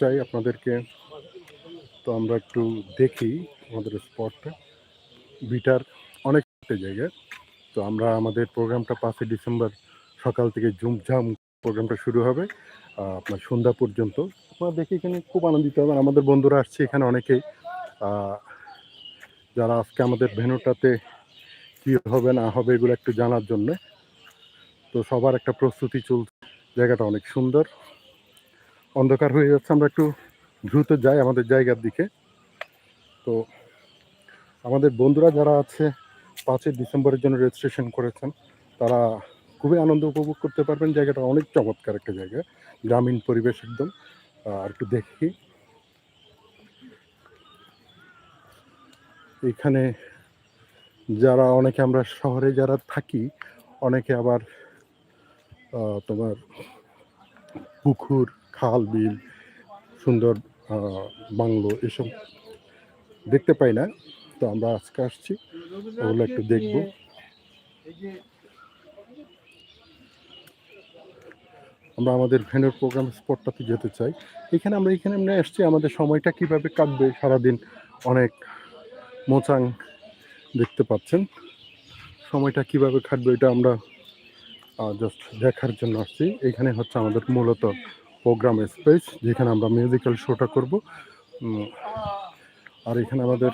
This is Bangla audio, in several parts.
চাই আপনাদেরকে। তো আমরা একটু দেখি আমাদের স্পটটা। বিটার অনেক জায়গায় তো আমরা আমাদের প্রোগ্রামটা পাঁচই ডিসেম্বর সকাল থেকে ঝুমঝাম প্রোগ্রামটা শুরু হবে। আপনার সন্ধ্যা পর্যন্ত। আপনারা দেখে এখানে খুব আনন্দিত হবেন আমাদের বন্ধুরা আসছে এখানে অনেকেই। যারা আজকে আমাদের ভেনুটাতে কী হবে, না হবে, এগুলো একটু জানার জন্য। তো সবার একটা প্রস্তুতি চলছে। জায়গাটা অনেক সুন্দর। অন্ধকার হয়ে যাচ্ছে, আমরা একটু দ্রুত যাই আমাদের জায়গার দিকে। তো আমাদের বন্ধুরা যারা আছে, পাঁচই ডিসেম্বরের জন্য রেজিস্ট্রেশন করেছেন, তারা খুবই আনন্দ উপভোগ করতে পারবেন। জায়গাটা অনেক চমৎকার একটা জায়গা, গ্রামীণ পরিবেশ একদম। আর একটু দেখি। এখানে যারা, অনেকে আমরা শহরে যারা থাকি, অনেকে আবার তোমার পুকুর খাল, বিল, সুন্দর বাংলো এসব দেখতে পাই না। তো আমরা আজকে আসছি, ওগুলো একটু দেখব। আমরা আমাদের ভ্যানের প্রোগ্রাম স্পটটাতে যেতে চাই। এখানে আমরা, এখানে এমনি আসছি, আমাদের সময়টা কীভাবে কাটবে সারাদিন অনেক মোচাং দেখতে পাচ্ছেন। সময়টা কীভাবে কাটবে এটা আমরা জাস্ট দেখার জন্য আসছি। এখানে হচ্ছে আমাদের মূলত প্রোগ্রাম স্পেস যেখানে আমরা মিউজিক্যাল শোটা করব। আর এখানে আমাদের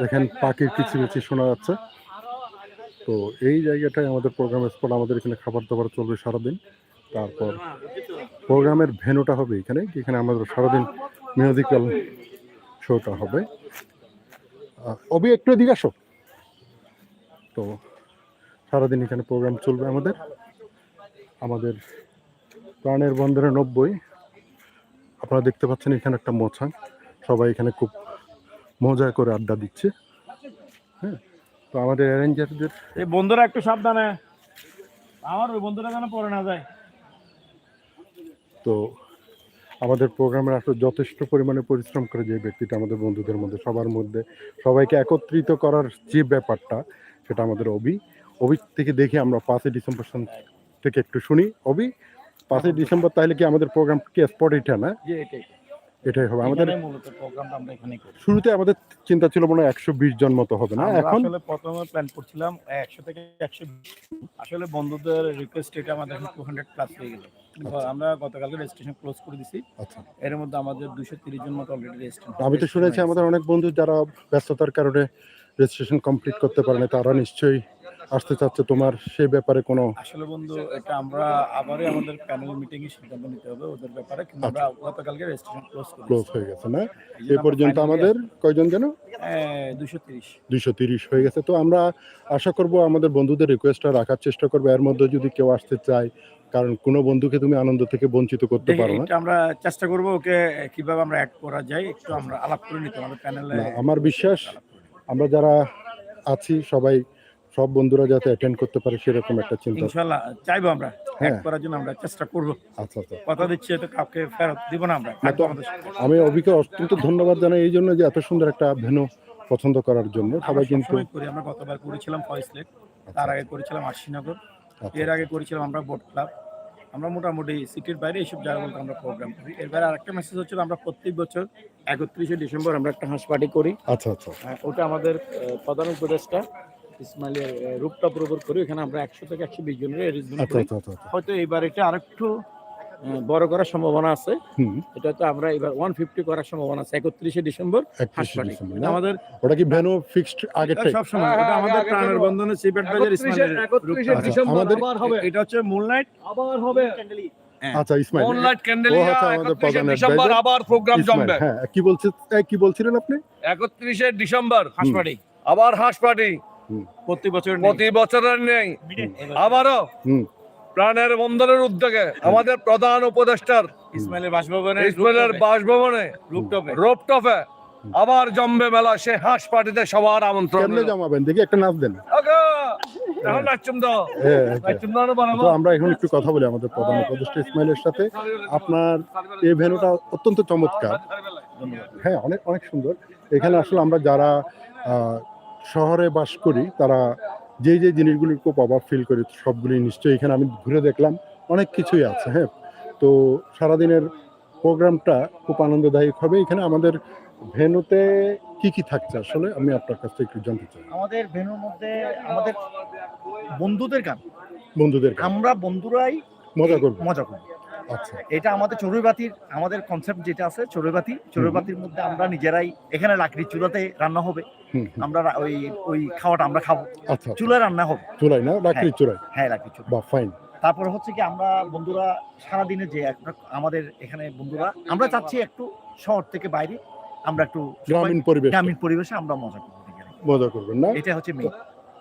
দেখেন পাখির কিছু কিছু শোনা যাচ্ছে। তো এই জায়গাটায় আমাদের প্রোগ্রাম স্পট আমাদের এখানে খাবার দাবার চলবে সারাদিন। তারপর প্রোগ্রামের ভেনুটা হবে এখানে এখানে আমাদের সারাদিন মিউজিক্যাল শোটা হবে। অবি একটু এদিকে আসো। তো সারাদিন এখানে প্রোগ্রাম চলবে আমাদের। আমাদের প্রাণের বন্দরে নব্বই। আপনারা দেখতে পাচ্ছেন এখানে একটা মোছাং। সবাই এখানে খুব মজা করে আড্ডা দিচ্ছে। হ্যাঁ তো আমাদের অ্যারেঞ্জারদের এই বন্ধুরা একটু সাবধানে। আমার ওই বন্ধুরা যেন পরে না যায়। তো আমাদের প্রোগ্রামের আসলে যথেষ্ট পরিমাণে পরিশ্রম করে যে ব্যক্তিটা আমাদের বন্ধুদের মধ্যে সবার মধ্যে সবাইকে একত্রিত করার যে ব্যাপারটা সেটা আমাদের অবি অবি থেকে দেখি আমরা পাঁচই ডিসেম্বর থেকে একটু শুনি। অবি পাঁচই ডিসেম্বর তাহলে কি আমাদের প্রোগ্রাম কি স্পট এটা না? এটাই। এটাই হবে। আমাদের শুরুতে আমাদের চিন্তা ছিল মনে হয় একশো বিশ জন মতো হবে না? এখন আসলে প্রথমে প্ল্যান করছিলাম একশো থেকে একশো আসলে বন্ধুদের রিকোয়েস্ট এটা আমাদের টু হান্ড্রেড প্লাস হয়ে গেল। আমরা গতকালকে রেজিস্ট্রেশন ক্লোজ করে দিছি। আচ্ছা। এর মধ্যে আমাদের দুশো তিরিশ জন মতো অলরেডি রেজিস্ট্রেশন আমি তো শুনেছি আমাদের অনেক বন্ধু যারা ব্যস্ততার কারণে রেজিস্ট্রেশন কমপ্লিট করতে পারে না তারা নিশ্চয়ই আসতে চাচ্ছে তোমার সে ব্যাপারে কোনো আসলে বন্ধু এটা আমরা আবারই আমাদের প্যানেল মিটিং এ সিদ্ধান্ত নিতে হবে ওদের ব্যাপারে কিন্তু আমরা গতকালকে রেজিস্ট্রেশন ক্লোজ করে ক্লোজ হয়ে গেছে না? এ পর্যন্ত আমাদের কয়জন যেন? দুশো তিরিশ। দুইশো তিরিশ হয়ে গেছে। তো আমরা আশা করব আমাদের বন্ধুদের রিকোয়েস্টটা রাখার চেষ্টা করব। এর মধ্যে যদি কেউ আসতে চায় কারণ কোনো বন্ধুকে তুমি আনন্দ থেকে বঞ্চিত করতে পারো না। এটা আমরা চেষ্টা করব ওকে কীভাবে আমরা অ্যাড করা যায় একটু আমরা আলাপ করে নিতে আমাদের প্যানেলে আমার বিশ্বাস আমরা যারা আছি সবাই সব বন্ধুরা যাতে অ্যাটেন্ড করতে পারে সেরকম একটা চিন্তা। ইনশাআল্লাহ চাইব আমরা। হ্যাঁ। করার জন্য আমরা চেষ্টা করব। আচ্ছা আচ্ছা। কথা দিচ্ছি তো কাউকে ফেরত দিব না আমরা। না তো আমাদের আমি অভিকে অত্যন্ত ধন্যবাদ জানাই এই জন্য যে এত সুন্দর একটা ভেনু পছন্দ করার জন্য। সবাই কিন্তু করি আমরা গতবার করেছিলাম ফয়েস লেক। তার আগে করেছিলাম আশিনগর। আচ্ছা, এর আগে করেছিলাম আমরা বোট ক্লাব। আমরা মোটামুটি সিটির বাইরে এইসব জায়গাগুলোতে আমরা প্রোগ্রাম করি। এর বাইরে আরেকটা মেসেজ হচ্ছিল আমরা প্রত্যেক বছর একত্রিশে ডিসেম্বর আমরা একটা হাঁস পার্টি করি। আচ্ছা আচ্ছা। আহ, ওটা আমাদের প্রধান উপদেষ্টা ইসমাইলের রূপটপ উপর করি ওখানে আমরা একশো থেকে একশো বিশ জনের অ্যারেঞ্জমেন্ট আচ্ছা করি আচ্ছা আচ্ছা। হয়তো এবার এটা আরেকটু বড় করার সম্ভাবনা আছে। এটা তো আমরা এবার ওয়ান ফিফটি করার সম্ভাবনা আছে একত্রিশে ডিসেম্বর হাঁস 31 পার্টি ডিসেম্বর এটা না? আমাদের ওটা কি ভেনু ফিক্সড আগে থেকে? সব সময় এটা আমাদের প্রাণের বন্ধনে সিপেট বাজার ইসমাইলের ডিসেম্বর আমাদের- আবার হবে। এটা হচ্ছে মুনলাইট আবার হবে। আচ্ছা ইসমাইল অনলাইন ও ক্যান্ডেলিয়া আমাদের প্রধান ডিসেম্বর আবার প্রোগ্রাম জমবে। হ্যাঁ কি বলছে কি বলছিলেন আপনি? একত্রিশে ডিসেম্বর হাঁস আবার হাঁস পার্টি প্রতি বছর নেই। প্রতি বছরের নেই। আবারও প্রাণের বন্দরের উদ্যোগে আমাদের প্রধান উপদেষ্টার ইসমাইলের বাসভবনে ইসমাইলের বাসভবনে রূপটপে। রোপটপে আবার জমবে মেলা সে হাঁস পার্টিতে সবার আমন্ত্রণ কেমনে জমাবেন? দেখি একটা নাচ দেন। এখন নাচুম দাও হ্যাঁ, হ্যাঁ। আমরা এখন একটু কথা বলি আমাদের প্রধান উপদেষ্টা ইসমাইলের সাথে। আপনার এই ভেনুটা অত্যন্ত চমৎকার। হ্যাঁ অনেক অনেক সুন্দর। এখানে আসলে আমরা যারা আহ, শহরে বাস করি তারা যে যে জিনিসগুলির খুব অভাব ফিল করি সবগুলি নিশ্চয়ই এখানে আমি ঘুরে দেখলাম অনেক কিছুই আছে হ্যাঁ। তো সারাদিনের প্রোগ্রামটা খুব আনন্দদায়ক হবে। এখানে আমাদের ভেনুতে কি কি থাকছে আসলে? আমি আপনার কাছ থেকে একটু জানতে চাই। আমাদের ভেনুর মধ্যে আমাদের বন্ধুদের গান। বন্ধুদের। আমরা বন্ধুরাই মজা করব। মজা করি আচ্ছা এটা আমাদের চড়ুইবাতির আমাদের কনসেপ্ট যেটা আছে চড়ুইবাতি চড়ুইবাতির মধ্যে আমরা নিজেরাই এখানে লাকড়ি চুলাতে রান্না হবে। আমরা ওই ওই খাওয়াটা আমরা খাব। আচ্ছা চুলায় রান্না হবে। চুলাই না? লাকড়ি চুলাই হ্যাঁ লাকড়ি চুলা বা ফাইন তারপরে হচ্ছে কি আমরা বন্ধুরা সারাদিনে যে আমাদের এখানে বন্ধুরা আমরা চাচ্ছি একটু শহর থেকে বাইরে আমরা একটু গ্রামীণ পরিবেশ গ্রামীণ পরিবেশে আমরা মজা করব মজা করবেন না? এটা হচ্ছে মেইন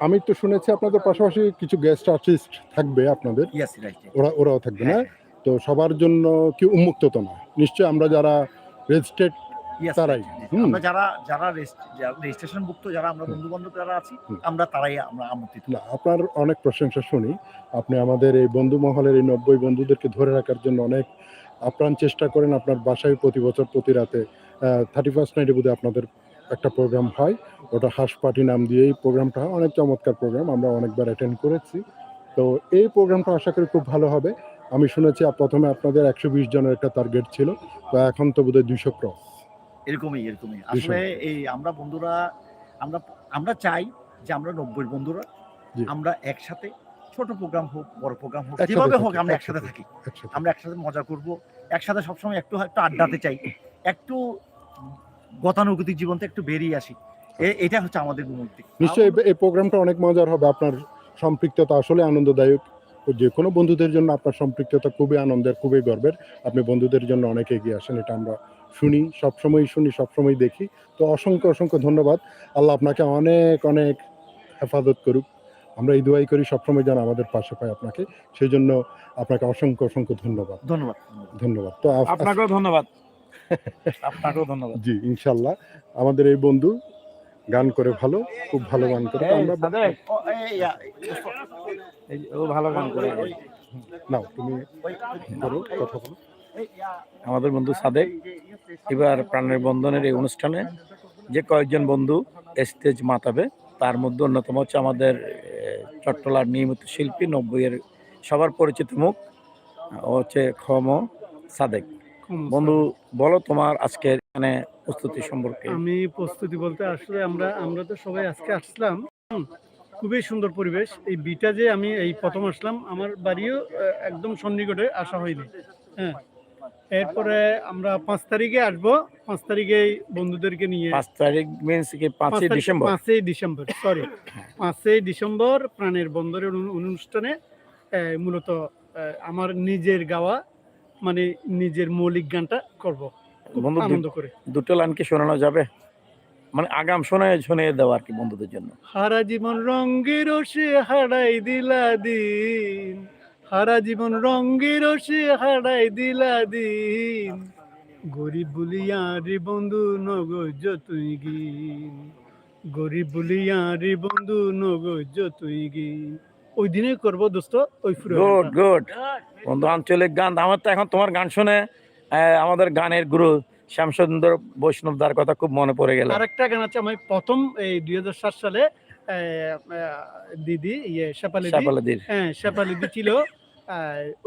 আমি তো শুনেছি আপনাদের পাশাপাশি কিছু গেস্ট আর্টিস্ট থাকবে আপনাদের। ইয়াস রাইট ওরা ওরাও থাকবে না? হ্যাঁ, তো সবার জন্য কি উন্মুক্ত তো না নিশ্চয়ই আমরা যারা রেজিস্ট্রেড তারাই। আমরা যারা যারা রেজিস্ট্রেশন ভুক্ত যারা আমরা বন্ধু বান্ধব যারা আছি আমরা তারাই আমরা আমন্ত্রিত। না আপনার অনেক প্রশংসা শুনি। আপনি আমাদের এই বন্ধু মহলের এই নব্বই বন্ধুদেরকে ধরে রাখার জন্য অনেক আপ্রাণ চেষ্টা করেন আপনার বাসায় প্রতি বছর প্রতি রাতে। থার্টি ফার্স্ট নাইটে বোধহয় আপনাদের একটা প্রোগ্রাম হয়। ওটা হাঁস পার্টি নাম দিয়ে এই প্রোগ্রামটা হয়। অনেক চমৎকার প্রোগ্রাম আমরা অনেকবার অ্যাটেন্ড করেছি। তো এই প্রোগ্রামটা আশা করি খুব ভালো হবে। আমি শুনেছি প্রথমে আপনাদের একশো বিশ জনের একটা টার্গেট ছিল তো এখন তো বোধহয় দুইশো ক্রস এরকমই এরকমই। আসলে এই আমরা বন্ধুরা আমরা আমরা চাই যে আমরা নব্বই বন্ধুরা আমরা একসাথে ছোট প্রোগ্রাম হোক বড় প্রোগ্রাম হোক যেভাবে হোক আমরা একসাথে থাকি। আমরা একসাথে মজা করব একসাথে সবসময় একটু একটু আড্ডাতে চাই একটু গতানুগতিক জীবন থেকে একটু বেরিয়ে আসি। এটা হচ্ছে আমাদের মূল নিশ্চয়ই এই- প্রোগ্রামটা অনেক মজার হবে আপনার সম্পৃক্ততা আসলে আনন্দদায়ক। যে কোনো বন্ধুদের জন্য আপনার সম্পৃক্ততা খুবই আনন্দের খুবই গর্বের আপনি বন্ধুদের জন্য অনেক এগিয়ে আসেন এটা আমরা শুনি সবসময় শুনি সবসময় দেখি তো অসংখ্য অসংখ্য ধন্যবাদ আল্লাহ আপনাকে অনেক অনেক হেফাজত করুক আমরা এই দোয়াই করি সবসময় যেন আমাদের পাশে পায় আপনাকে সেই জন্য আপনাকে অসংখ্য অসংখ্য ধন্যবাদ ধন্যবাদ ধন্যবাদ। তো আপনাকেও ধন্যবাদ আপনাকেও ধন্যবাদ জি ইনশাল্লাহ আমাদের এই বন্ধু গান করে ভালো খুব ভালো গান করে আমরা এই, ও ভালো গান করে। নাও তুমি করো কথা বলো। আমাদের বন্ধু সাদেক এবার প্রাণের বন্ধনের এই অনুষ্ঠানে যে কয়েকজন বন্ধু স্টেজ মাতাবে তার মধ্যে অন্যতম হচ্ছে আমাদের চট্টলার নিয়মিত শিল্পী নব্বইয়ের সবার পরিচিত মুখ ও হচ্ছে খম সাদেক। বন্ধু বলো তোমার আজকে এখানে প্রস্তুতি সম্পর্কে। আমি প্রস্তুতি বলতে আসলে আমরা আমরা তো সবাই আজকে আসলাম। খুবই সুন্দর পরিবেশ। এই বিটা যে আমি এই প্রথম আসলাম আমার বাড়িও একদম সন্নিকটে আসা হয়নি। হ্যাঁ। এরপরে আমরা পাঁচ তারিখে আসব। পাঁচ তারিখে বন্ধুদেরকে নিয়ে পাঁচ তারিখ মিনস কি পাঁচ পাঁচই ডিসেম্বর? পাঁচই ডিসেম্বর সরি পাঁচই ডিসেম্বর প্রাণের বন্দরের অনুষ্ঠানে মূলত আমার নিজের গাওয়া মানে নিজের মৌলিক গানটা করব। আনন্দ করে। দুটো লাইন কি শোনানো যাবে? মানে আগাম শোনায় শুনিয়ে দেওয়া আর কি বন্ধুদের জন্য। হারা জীবন রঙ্গের রসে হারাই দিলা দিন। হারা জীবন রঙ্গের রসে হারাই দিলা দিন। গরিব বলিয়া রে বন্ধু নগজ তুই গিন। গরিব বলিয়া রে বন্ধু নগজ তুই গিন। ওই দিনে করব দোস্ত ওই গুড গুড। বন্ধু আঞ্চলিক গান আমার তো এখন তোমার গান শুনে আমাদের গানের গুরু শ্যামসুন্দর বৈষ্ণব দার কথা খুব মনে পড়ে গেল। আরেকটা গান আছে আমি প্রথম এই দুই সালে দিদি ইয়ে শেপালি দি হ্যাঁ শেপালিদি ছিল।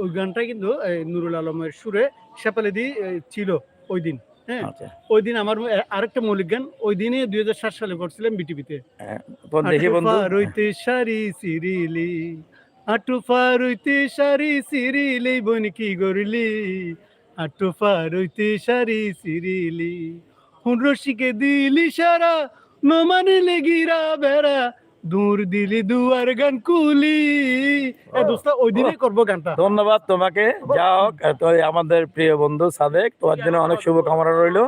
ওই গানটা কিন্তু নুরুল আলমের সুরে শেপালিদি ছিল ওই দিন হ্যাঁ আচ্ছা। ওই দিন আমার আরেকটা মৌলিক গান ওই দিনে দুই হাজার সাত সালে করছিলাম বিটিভিতে। তো রইতে সারি সিরিলি রইতে সারি সিরিলি বোন কি গরিলি আটুফা রইতে সারি সিরিলি হুন রসিকে দিলি সারা নমানিলে গিরা বেড়া দূর দিলি দুয়ার গান কুলি। এ দোস্ত ওই দিনে করব গানটা। ধন্যবাদ তোমাকে। যাও তো আমাদের প্রিয় বন্ধু সাদেক তোমার জন্য অনেক শুভকামনা রইল।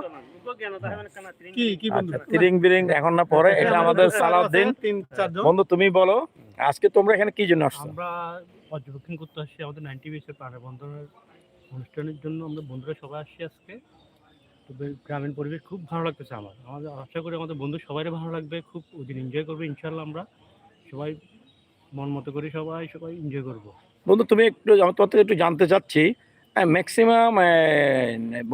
কি কি বন্ধু? আচ্ছা তিরিং বিরিং এখন না পরে এটা আমাদের সালাউদ্দিন। বন্ধু তুমি বলো আজকে তোমরা এখানে কি জন্য আসছো? আমরা পর্যবেক্ষণ করতে আসছি আমাদের নাইনটি বন্ধনের অনুষ্ঠানের জন্য আমরা বন্ধুরা সবাই আসছি আজকে। তবে গ্রামীণ পরিবেশ খুব ভালো লাগতেছে আমার। আমাদের আশা করি আমাদের বন্ধু সবাই ভালো লাগবে খুব ওদিন এনজয় করবে ইনশাল্লাহ আমরা। সবাই মন মতো করে সবাই সবাই এনজয় করব। বন্ধু তুমি একটু তোমার থেকে একটু জানতে চাচ্ছি ম্যাক্সিমাম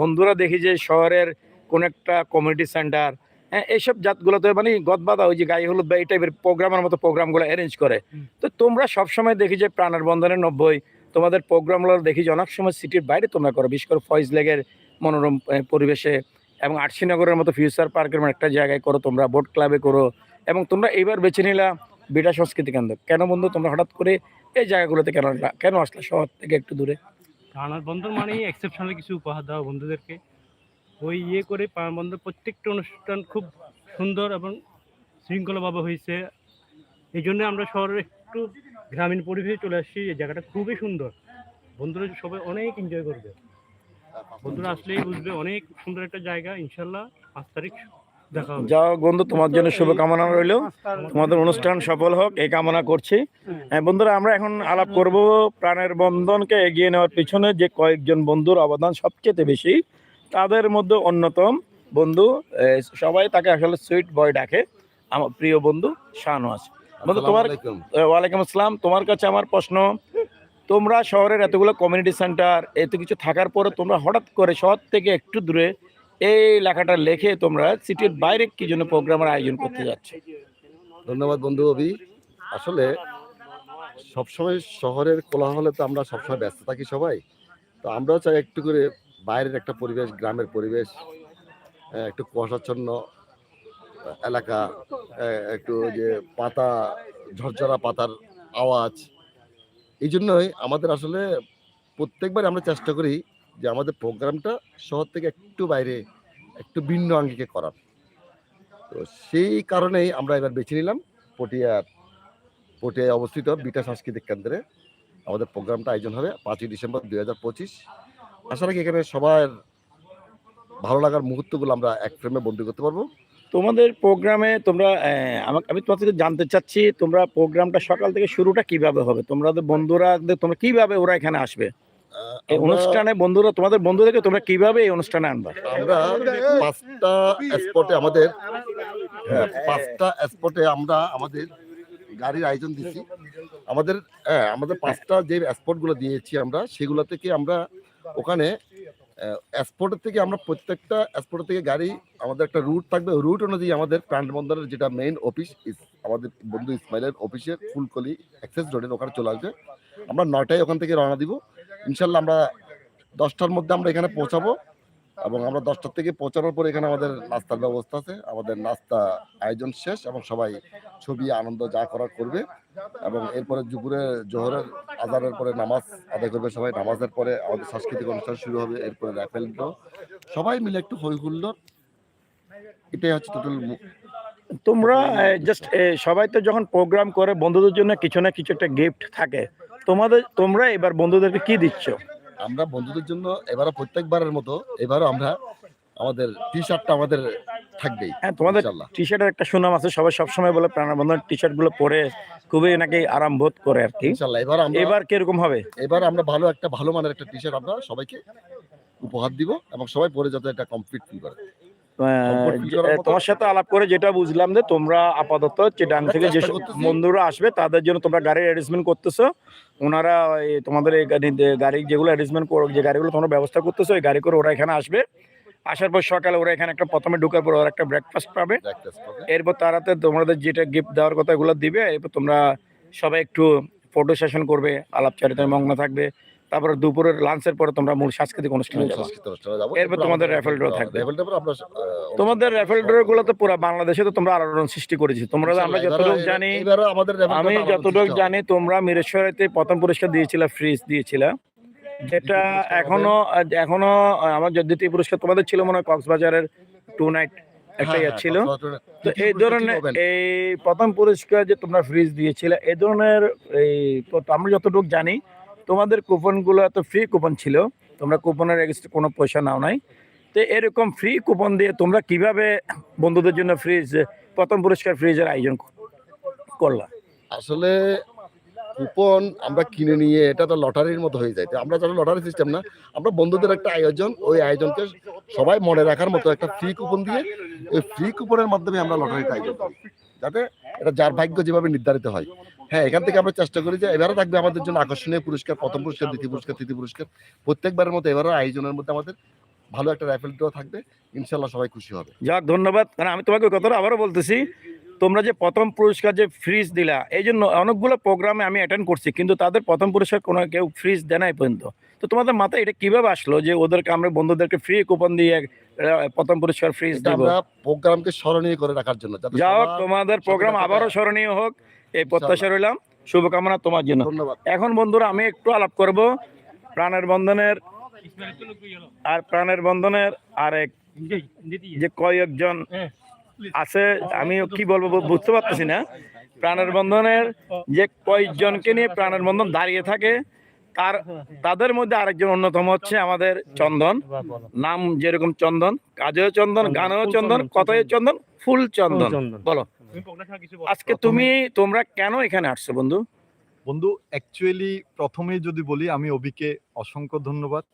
বন্ধুরা দেখি যে শহরের কোন একটা কমিউনিটি সেন্টার হ্যাঁ এইসব জাতগুলোতে মানে গদবাদা ওই যে গায়ে হলুদ বা এই টাইপের প্রোগ্রামের মতো প্রোগ্রামগুলো অ্যারেঞ্জ করে। তো তোমরা সবসময় দেখি যে প্রাণের বন্ধনের নব্বই তোমাদের প্রোগ্রামগুলো দেখি যে অনেক সময় সিটির বাইরে তোমরা করো। বিশেষ করে ফয়েজ লেগের মনোরম পরিবেশে এবং আটশিনগরের মতো ফিউচার পার্কের একটা জায়গায় করো, তোমরা বোট ক্লাবে করো এবং তোমরা এইবার বেছে নিলা বিটা সংস্কৃতি কেন্দ্র। কেন বন্ধু, তোমরা হঠাৎ করে এই জায়গাগুলোতে কেন? কেন আসলে? শহর থেকে একটু দূরে। প্রাণার বন্ধন মানেই এক্সেপশনাল কিছু উপহার দেওয়া বন্ধুদেরকে। ওই ইয়ে করে প্রাণ প্রত্যেকটা অনুষ্ঠান খুব সুন্দর এবং শৃঙ্খলাভাবে হয়েছে। এই জন্য আমরা শহরের একটু গ্রামীণ পরিবেশে চলে আসছি এই জায়গাটা খুবই সুন্দর। বন্ধুরা সবাই অনেক এনজয় করবে। বন্ধুরা আসলেই বুঝবে অনেক সুন্দর একটা জায়গা ইনশাল্লাহ পাঁচ তারিখ যাও বন্ধু তোমার জন্য শুভকামনা রইল। তোমাদের অনুষ্ঠান সফল হোক এই কামনা করছি। হ্যাঁ, বন্ধুরা আমরা এখন আলাপ করব প্রাণের বন্ধনকে এগিয়ে নেওয়ার পিছনে যে কয়েকজন বন্ধুর অবদান সবচেয়ে বেশি তাদের মধ্যে অন্যতম বন্ধু সবাই তাকে আসলে সুইট বয় ডাকে। আমার প্রিয় বন্ধু শাহনওয়াজ। বন্ধু তোমার ওয়ালাইকুম আসসালাম। তোমার কাছে আমার প্রশ্ন তোমরা শহরের এতগুলো কমিউনিটি সেন্টার এত কিছু থাকার পরে তোমরা হঠাৎ করে শহর থেকে একটু দূরে এই লেখাটা লেখে তোমরা সিটির বাইরে কি জন্য প্রোগ্রামের আয়োজন করতে যাচ্ছ? ধন্যবাদ বন্ধু অভি। আসলে সবসময় শহরের কোলাহলে তো আমরা সবসময় ব্যস্ত থাকি সবাই। তো আমরাও চাই একটু করে বাইরের একটা পরিবেশ গ্রামের পরিবেশ একটু কুয়াশাচ্ছন্ন এলাকা একটু যে পাতা, ঝরঝরা পাতার আওয়াজ। এই জন্যই আমাদের আসলে প্রত্যেকবার আমরা চেষ্টা করি যে আমাদের প্রোগ্রামটা শহর থেকে একটু বাইরে, একটু ভিন্ন আঙ্গিকে করার। তো সেই কারণেই আমরা এবার বেছে নিলাম পটিয়ার, পটিয়ায় অবস্থিত বিটা সাংস্কৃতিক কেন্দ্রে। আমাদের প্রোগ্রামটা আয়োজন হবে পাঁচই ডিসেম্বর দুই হাজার পঁচিশ। আশা রাখি এখানে সবার ভালো লাগার মুহূর্তগুলো আমরা এক ফ্রেমে বন্দি করতে পারব। তোমাদের প্রোগ্রামে তোমরা আমাকে আমি তোমার থেকে জানতে চাচ্ছি তোমরা প্রোগ্রামটা সকাল থেকে শুরুটা কীভাবে হবে? তোমরা বন্ধুরা তোমরা কীভাবে ওরা এখানে আসবে? এই অনুষ্ঠানে বন্ধুরা তোমাদের বন্ধুদেরকে তোমরা কীভাবে এই অনুষ্ঠানে আনবা? আমরা পাঁচটা স্পটে আমাদের হ্যাঁ, পাঁচটা স্পটে আমরা আমাদের গাড়ির আয়োজন দিচ্ছি আমাদের হ্যাঁ আমাদের পাঁচটা যে স্পটগুলো দিয়েছি আমরা সেগুলো থেকে আমরা ওখানে স্পটের থেকে আমরা প্রত্যেকটা এয়ারপোর্ট থেকে গাড়ি, আমাদের একটা রুট থাকবে। রুট অনুযায়ী আমাদের প্রাণ বন্দরের যেটা মেইন অফিস আমাদের বন্ধু ইসমাইলের অফিসের ফুলকলি অ্যাক্সেস রোডের ওখানে চলে আসবে। আমরা নটায় ওখান থেকে রওনা দিব। ইনশাল্লাহ আমরা দশটার মধ্যে আমরা এখানে পৌঁছাবো। এবং আমরা দশটার থেকে পৌঁছানোর পর এখানে আমাদের নাস্তার ব্যবস্থা আছে। আমাদের নাস্তা আয়োজন শেষ এবং সবাই ছবি, আনন্দ যা করার করবে। এবং এরপরে দুপুরে জোহরের আজানের পরে নামাজ আদায় করবে সবাই। নামাজের পরে আমাদের সাংস্কৃতিক অনুষ্ঠান শুরু হবে, এরপরে র্যাফেল সবাই মিলে একটু হই হুল্লোড় এটাই হচ্ছে টোটাল তোমরা জাস্ট সবাই তো যখন প্রোগ্রাম করে, বন্ধুদের জন্য কিছু না কিছু একটা গিফট থাকে। তোমাদের, তোমরা এবার বন্ধুদেরকে কি দিচ্ছ? আমরা বন্ধুদের জন্য এবারও প্রত্যেকবারের মতো এবারও আমরা আমাদের টি শার্টটা আমাদের থাকবেই হ্যাঁ তোমাদের টি শার্টের একটা সুনাম আছে সবাই সবসময় বলে প্রাণবন্ধন টি শার্টগুলো পরে খুবই নাকি আরাম বোধ করে আর কি। এবার আমরা এবার কীরকম হবে? এবার আমরা ভালো একটা ভালো মানের একটা টি শার্ট আমরা সবাইকে উপহার দিব এবং সবাই পরে যাতে একটা কমপ্লিট ফিল করে। তোমার সাথে আলাপ করে যেটা বুঝলাম যে তোমরা আপাতত চিটাং থেকে যে বন্ধুরা আসবে তাদের জন্য তোমরা গাড়ির অ্যারেঞ্জমেন্ট করতেছো। ওনারা তোমাদের এই গাড়ি যেগুলো অ্যারেঞ্জমেন্ট করো যে গাড়িগুলো তোমরা ব্যবস্থা করতেছো ওই গাড়ি করে ওরা এখানে আসবে। আসার পর সকালে ওরা এখানে একটা প্রথমে ঢুকার পর ওরা একটা ব্রেকফাস্ট পাবে। এরপর তারাতে তোমাদের যেটা গিফট দেওয়ার কথা এগুলো দিবে এরপর তোমরা সবাই একটু ফটো সেশন করবে আলাপচারিতায় মগ্ন থাকবে। তারপর দুপুরের লাঞ্চের পরে তোমরা মূল সাংস্কৃতিক অনুষ্ঠানে যাবে। এরপর তোমাদের raffle draw থাকবে। তোমাদের র্যাফেল ড্রগুলো তো পুরো বাংলাদেশে তো তোমরা আলোড়ন সৃষ্টি করেছি। তোমরা আমরা যতটুকু জানি আমি যতটুকু জানি তোমরা মিরেশ্বরাতে প্রথম পুরস্কার দিয়েছিলে ফ্রিজ দিয়েছিলে। যেটা এখনও এখনও আমার দ্বিতীয় পুরস্কার তোমাদের ছিল মনে হয় কক্সবাজারের টু নাইট একটা হ্যাঁ, ইয়ে হ্যাঁ, ছিল। তো এই ধরনের এই প্রথম পুরস্কার যে তোমরা ফ্রিজ দিয়েছিলে এই ধরনের এই আমরা যতটুকু জানি তোমাদের কুপনগুলো এত ফ্রি কুপন ছিল, তোমরা কুপনের এগেস্টে কোনো পয়সা নাও নাই। তো এরকম ফ্রি কুপন দিয়ে তোমরা কীভাবে বন্ধুদের জন্য ফ্রিজ প্রথম পুরস্কার ফ্রিজের আয়োজন কর- করলা? আসলে কুপন আমরা কিনে নিয়ে, এটা তো লটারির মতো হয়ে যায়। আমরা যারা লটারি সিস্টেম না, আমরা বন্ধুদের একটা আয়োজন, ওই আয়োজনকে সবাই মনে রাখার মতো একটা ফ্রি কুপন দিয়ে, ওই ফ্রি কুপনের মাধ্যমে আমরা লটারিটা আয়োজন করি। যাতে এটা যার ভাগ্য যেভাবে নির্ধারিত হয়। হ্যাঁ এখান থেকে আমরা চেষ্টা করি যে এবারও থাকবে আমাদের জন্য আকর্ষণীয় পুরস্কার প্রথম পুরস্কার দ্বিতীয় পুরস্কার তৃতীয় পুরস্কার। প্রত্যেকবারের মতো এবারও আয়োজনের মধ্যে আমাদের ভালো একটা রাইফেল ড্র থাকবে। ইনশাল্লাহ সবাই খুশি হবে। যাক ধন্যবাদ। কারণ আমি তোমাকে কথাটা আবারও বলতেছি তোমরা যে প্রথম পুরস্কার যে ফ্রিজ দিলা এই জন্য অনেকগুলো প্রোগ্রামে আমি অ্যাটেন্ড করছি কিন্তু তাদের প্রথম পুরস্কার কোনো কেউ ফ্রিজ দেয় নাই পর্যন্ত। তো তোমাদের মাথায় এটা কীভাবে আসলো যে ওদেরকে আমরা বন্ধুদেরকে ফ্রি কুপন দিয়ে প্রথম পুরস্কার ফ্রিজ দেবো? প্রোগ্রামকে স্মরণীয় করে রাখার জন্য যাতে যা হোক তোমাদের প্রোগ্রাম আবারও স্মরণীয় হোক। এই প্রত্যাশা রইলাম। শুভকামনা তোমার জন্য। এখন বন্ধুরা আমি একটু আলাপ করব প্রাণের বন্ধনের আর প্রাণের বন্ধনের আর এক যে কয়েকজন আছে আমি কি বলব বুঝতে পারতেছি না। প্রাণের বন্ধনের যে কয়েকজনকে নিয়ে প্রাণের বন্ধন দাঁড়িয়ে থাকে তার তাদের মধ্যে আরেকজন অন্যতম হচ্ছে আমাদের চন্দন। নাম যেরকম চন্দন কাজেও চন্দন গানেও চন্দন কথায় চন্দন। ফুল চন্দন। বলো। আজকে তুমি তোমরা কেন এখানে আসছো বন্ধু? বন্ধু অ্যাকচুয়ালি প্রথমেই যদি বলি আমি অবিকে অসংখ্য ধন্যবাদ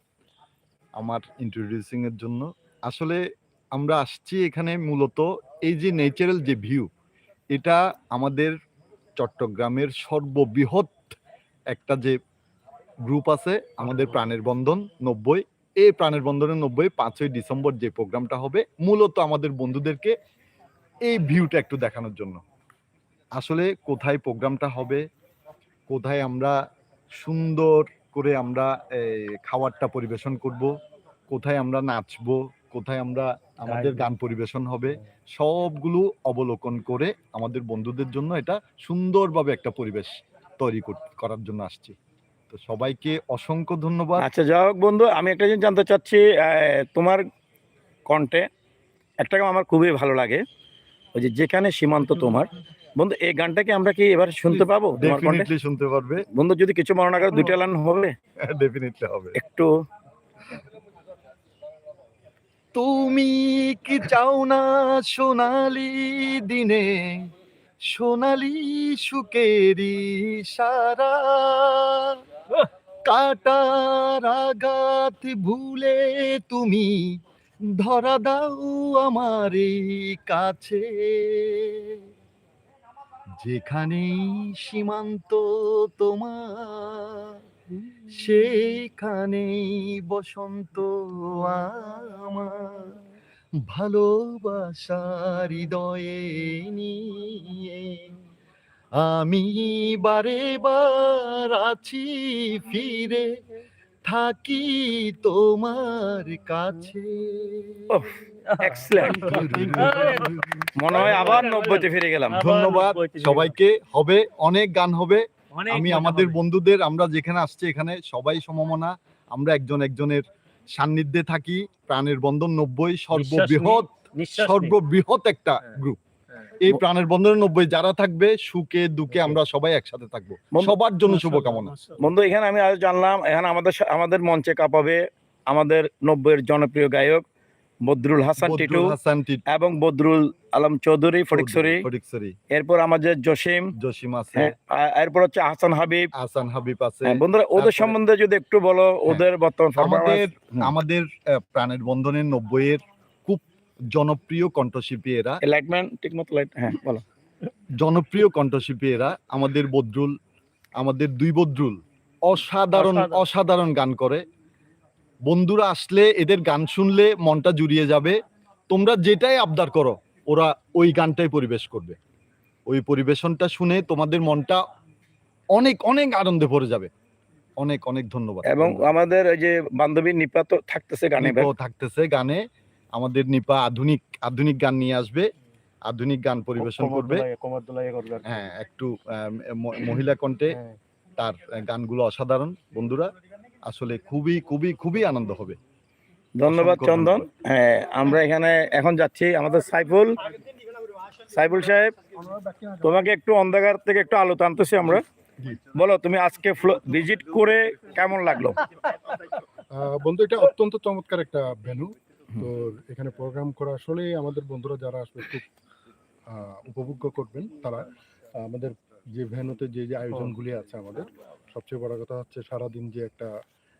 আমার ইন্ট্রোডিউসিং এর জন্য। আসলে আমরা আসছি এখানে মূলত এই যে ন্যাচারাল যে ভিউ এটা আমাদের চট্টগ্রামের সর্ববৃহৎ একটা যে গ্রুপ আছে আমাদের প্রাণের বন্ধন নব্বই। এই প্রাণের বন্ধনের নব্বই পাঁচই ডিসেম্বর যে প্রোগ্রামটা হবে মূলত আমাদের বন্ধুদেরকে এই ভিউটা একটু দেখানোর জন্য। আসলে কোথায় প্রোগ্রামটা হবে কোথায় আমরা সুন্দর করে আমরা খাবারটা পরিবেশন করব কোথায় আমরা নাচবো কোথায় আমরা আমাদের গান পরিবেশন হবে সবগুলো অবলোকন করে আমাদের বন্ধুদের জন্য এটা সুন্দরভাবে একটা পরিবেশ তৈরি কর- করার জন্য আসছি। তো সবাইকে অসংখ্য ধন্যবাদ। আচ্ছা যা হোক বন্ধু আমি একটা জিনিস জানতে চাচ্ছি তোমার কণ্ঠে একটা গান আমার খুবই ভালো লাগে। ওই যে যেখানে সীমান্ত তোমার বন্ধু এই গানটাকে আমরা কি এবার শুনতে পাবো? তোমার শুনতে পারবে। বন্ধু যদি কিছু মনে না করে দুইটা লাইন হবে? ডেফিনেটলি হবে। একটু। তুমি কি চাও না সোনালি দিনে? সোনালি সুকেরি সারা। কাটার আঘাত ভুলে তুমি ধরা দাও আমার কাছে। যেখানেই সীমান্ত তোমার সেইখানেই বসন্ত আমার। ভালোবাসার হৃদয়ে নিয়ে আমি বারে বার আছি ফিরে থাকি তোমার কাছে। মনে হয় আবার নব্বইতে ফিরে গেলাম। ধন্যবাদ সবাইকে। হবে অনেক গান হবে। আমি আমাদের বন্ধুদের আমরা যেখানে আসছি এখানে সবাই সমমনা। আমরা একজন একজনের সান্নিধ্যে থাকি প্রাণের বন্ধন নব্বই সর্ববৃহৎ সর্ববৃহৎ একটা গ্রুপ এই প্রাণের বন্ধনের নব্বই যারা থাকবে সুখে দুঃখে আমরা সবাই একসাথে থাকব। সবার জন্য শুভকামনা। বন্ধু এখানে আমি আজ জানলাম এখানে আমাদের আমাদের মঞ্চে কাঁপাবে আমাদের নব্বইয়ের জনপ্রিয় গায়ক বদরুল হাসান টিটু এবং বদরুল আলম চৌধুরী ফটিকছড়ি। এরপর আমাদের জসিম। জসিম আছে। হ্যাঁ, এরপর হচ্ছে হাসান হাবিব। হাসান হাবিব আছে। হ্যাঁ, বন্ধুরা ওদের সম্বন্ধে যদি একটু বলো ওদের বর্তমান আমাদের আমাদের প্রাণের বন্ধনের নব্বই এর জনপ্রিয় কণ্ঠশিল্পী এরা। লাইটম্যান ঠিক লাইট হ্যাঁ বলো। জনপ্রিয় কণ্ঠশিল্পী এরা আমাদের বদরুল আমাদের দুই বদরুল। অসাধারণ অসাধারণ। গান করে। বন্ধুরা আসলে এদের গান শুনলে মনটা জুড়িয়ে যাবে। তোমরা যেটাই আবদার করো ওরা ওই গানটাই পরিবেশ করবে। ওই পরিবেশনটা শুনে তোমাদের মনটা অনেক অনেক আনন্দে ভরে যাবে। অনেক অনেক ধন্যবাদ। এবং আমাদের ওই যে বান্ধবী নিপা তো থাকতেছে গানে থাকতেছে গানে। আমাদের নিপা আধুনিক আধুনিক গান নিয়ে আসবে আধুনিক গান পরিবেশন করবে। হ্যাঁ একটু মহিলা কণ্ঠে হ্যাঁ। তার গানগুলো অসাধারণ। বন্ধুরা আসলে খুবই খুবই খুবই আনন্দ হবে। ধন্যবাদ চন্দন। হ্যাঁ আমরা এখানে এখন যাচ্ছি আমাদের সাইফুল। সাইফুল সাহেব তোমাকে একটু অন্ধকার থেকে একটু আলো টানতেছি আমরা। বলো তুমি আজকে ভিজিট করে কেমন লাগল? বন্ধু এটা অত্যন্ত চমৎকার একটা ভেন্যু। তো এখানে প্রোগ্রাম করা আসলে আমাদের বন্ধুরা যারা আসবে খুব উপভোগ্য করবেন তারা। আমাদের যে ভেন্যুতে যে যে আয়োজনগুলি আছে আমাদের সবচেয়ে বড় কথা হচ্ছে সারাদিন যে একটা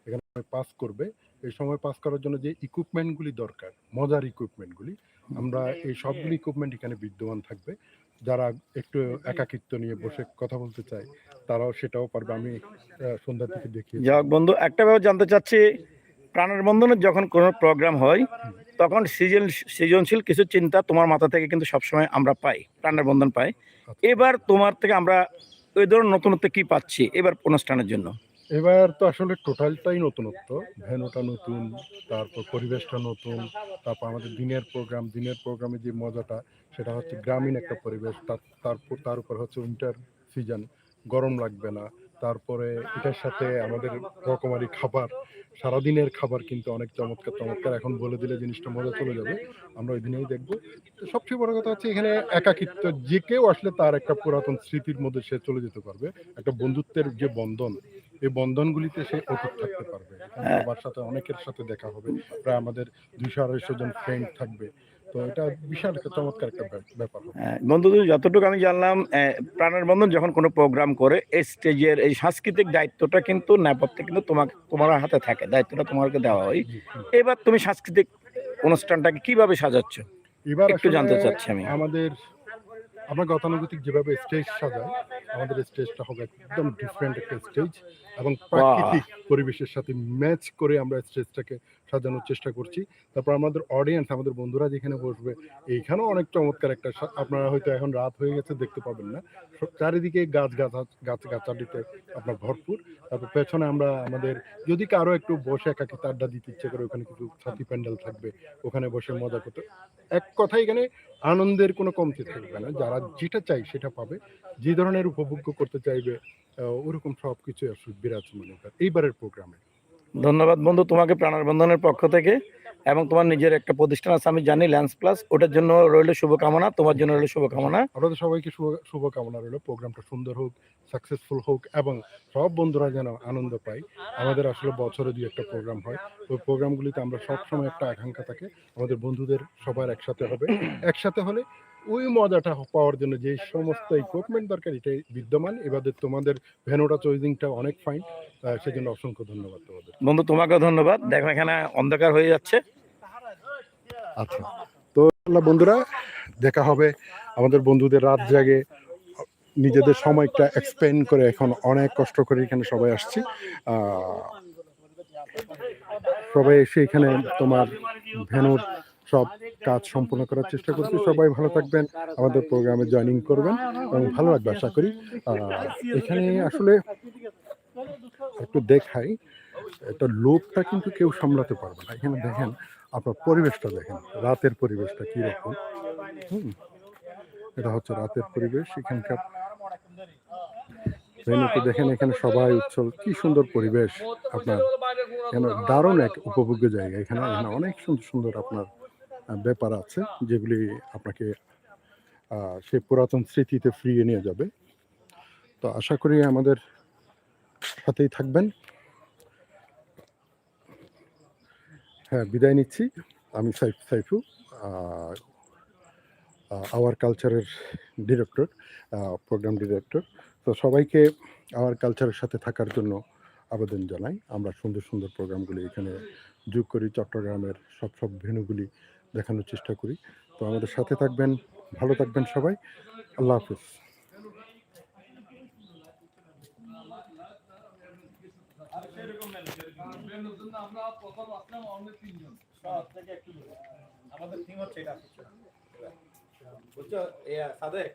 এখানে পাস করবে এই সময় পাস করার জন্য যে ইকুইপমেন্টগুলি দরকার মজার ইকুইপমেন্টগুলি আমরা এই সবগুলি ইকুইপমেন্ট এখানে বিদ্যমান থাকবে। যারা একটু একাকিত্ব নিয়ে বসে কথা বলতে চায় তারাও সেটাও পারবে। আমি সন্ধ্যার দিকে দেখি যাক বন্ধু একটা ব্যাপার জানতে চাচ্ছি প্রাণের বন্ধনের যখন কোনো প্রোগ্রাম হয় তখন সৃজন সৃজনশীল কিছু চিন্তা তোমার মাথা থেকে কিন্তু সবসময় আমরা পাই প্রাণের বন্ধন পাই। এবার তোমার থেকে আমরা ওই ধরনের নতুনত্ব কি পাচ্ছি এবার অনুষ্ঠানের জন্য? এবার তো আসলে টোটালটাই নতুনত্ব ভেনুটা নতুন তারপর পরিবেশটা নতুন তারপর আমাদের দিনের প্রোগ্রাম দিনের প্রোগ্রামে যে মজাটা সেটা হচ্ছে গ্রামীণ একটা পরিবেশ তার তারপর তার উপর হচ্ছে উইন্টার সিজন গরম লাগবে না তারপরে এটার সাথে আমাদের রকমারি খাবার সারাদিনের খাবার কিন্তু অনেক চমৎকার চমৎকার। এখন বলে দিলে জিনিসটা মজা চলে যাবে। আমরা ওই দিনেই দেখব। তো সবচেয়ে বড় কথা হচ্ছে এখানে একাকিত্ব যে কেউ আসলে তার একটা পুরাতন স্মৃতির মধ্যে সে চলে যেতে পারবে। একটা বন্ধুত্বের যে বন্ধন এই বন্ধনগুলিতে সে অটুট থাকতে পারবে। হ্যাঁ। সবার সাথে অনেকের সাথে দেখা হবে। প্রায় আমাদের দুইশো আড়াইশো জন ফ্রেন্ড থাকবে। তো এটা বিশাল একটা চমৎকার একটা ব্যাপ- ব্যাপার হবে বন্ধু যতটুকু আমি জানলাম প্রাণের বন্ধন যখন কোনো প্রোগ্রাম করে এই স্টেজের এই সাংস্কৃতিক দায়িত্বটা কিন্তু নেপথ্যে কিন্তু তোমাকে তোমার হাতে থাকে দায়িত্বটা তোমাকে দেওয়া হয়। এবার তুমি সাংস্কৃতিক অনুষ্ঠানটাকে কীভাবে সাজাচ্ছ এবার একটু জানতে চাচ্ছি আমি। আমাদের আমরা গতানুগতিক যেভাবে স্টেজ সাজাই আমাদের স্টেজটা হবে একদম ডিফারেন্ট একটা স্টেজ এবং প্রাকৃতিক পরিবেশের সাথে ম্যাচ করে আমরা স্টেজটাকে সাজানোর চেষ্টা করছি। তারপর আমাদের অডিয়েন্স আমাদের বন্ধুরা যেখানে বসবে এইখানেও অনেক চমৎকার একটা আপনারা হয়তো এখন রাত হয়ে গেছে দেখতে পাবেন না। চারিদিকে গাছ গাছ গাছ গাছালিতে আপনার ভরপুর। তারপর পেছনে আমরা আমাদের যদি কারও একটু বসে একাকিতে আড্ডা দিতে ইচ্ছে করে ওখানে কিছু ছাতি প্যান্ডেল থাকবে ওখানে বসে মজা করতে। এক কথা এখানে আনন্দের কোনো কমতি থাকবে না। যারা যেটা চাই সেটা পাবে। যে ধরনের উপভোগ্য করতে চাইবে ওরকম সব কিছু আসলে বিরাজমান এবার এইবারের প্রোগ্রামে। ধন্যবাদ বন্ধু তোমাকে প্রাণের বন্ধনের পক্ষ থেকে এবং তোমার নিজের একটা প্রতিষ্ঠান আছে আমি জানি ল্যান্স প্লাস ওটার জন্য রইল শুভকামনা তোমার জন্য রইল শুভকামনা। আপনাদের সবাইকে শুভ- শুভকামনা রইল। প্রোগ্রামটা সুন্দর হোক সাকসেসফুল হোক এবং সব বন্ধুরা যেন আনন্দ পায়। আমাদের আসলে বছরে দুই একটা প্রোগ্রাম হয়। ওই প্রোগ্রামগুলিতে আমরা সবসময় একটা আকাঙ্ক্ষা থাকে। আমাদের বন্ধুদের সবার একসাথে হবে। একসাথে হলে ওই মজাটা পাওয়ার জন্য যে সমস্ত ইকুইপমেন্ট দরকার এটাই বিদ্যমান। এবারে তোমাদের ভেনোটা চয়েজিংটা অনেক ফাইন সেজন্য অসংখ্য ধন্যবাদ তোমাদের। বন্ধু তোমাকেও ধন্যবাদ। দেখো এখানে অন্ধকার হয়ে যাচ্ছে। আচ্ছা। তো আল্লাহ বন্ধুরা দেখা হবে আমাদের বন্ধুদের রাত জাগে। নিজেদের সময়টা এক্সপেন্ড করে এখন অনেক কষ্ট করে এখানে সবাই আসছি। সবাই এসে এখানে তোমার ভেনুর সব কাজ সম্পূর্ণ করার চেষ্টা করছি। সবাই ভালো থাকবেন, আমাদের প্রোগ্রামে জয়েনিং করবেন এবং ভালো লাগবে আশা করি। এখানে আসলে একটু দেখাই এটা লোকটা কিন্তু কেউ সামলাতে পারবে না। এখানে দেখেন, আপনার পরিবেশটা দেখেন, রাতের পরিবেশটা কি রকম হুম, এটা হচ্ছে রাতের পরিবেশ, এখানকার ভেনুতে দেখেন এখানে সবাই উচ্ছল, কি সুন্দর পরিবেশ আপনার। এখানে দারুণ এক উপভোগ্য জায়গা, এখানে এখানে অনেক সুন্দর সুন্দর আপনার ব্যাপার আছে যেগুলি আপনাকে সেই পুরাতন স্মৃতিতে ফিরিয়ে নিয়ে যাবে। তো আশা করি আমাদের সাথেই থাকবেন। হ্যাঁ বিদায় নিচ্ছি। আমি সাইফ, সাইফু আওয়ার কালচারের ডিরেক্টর প্রোগ্রাম ডিরেক্টর। তো সবাইকে আওয়ার কালচারের সাথে থাকার জন্য আবেদন জানাই। আমরা সুন্দর সুন্দর প্রোগ্রামগুলি এখানে যোগ করি। চট্টগ্রামের সব সব ভেনুগুলি দেখানোর চেষ্টা করি। তো আমাদের সাথে থাকবেন ভালো থাকবেন সবাই। আল্লাহ হাফিজ। আমাদের থিম হচ্ছে এটা। বুঝছ? সাদেক।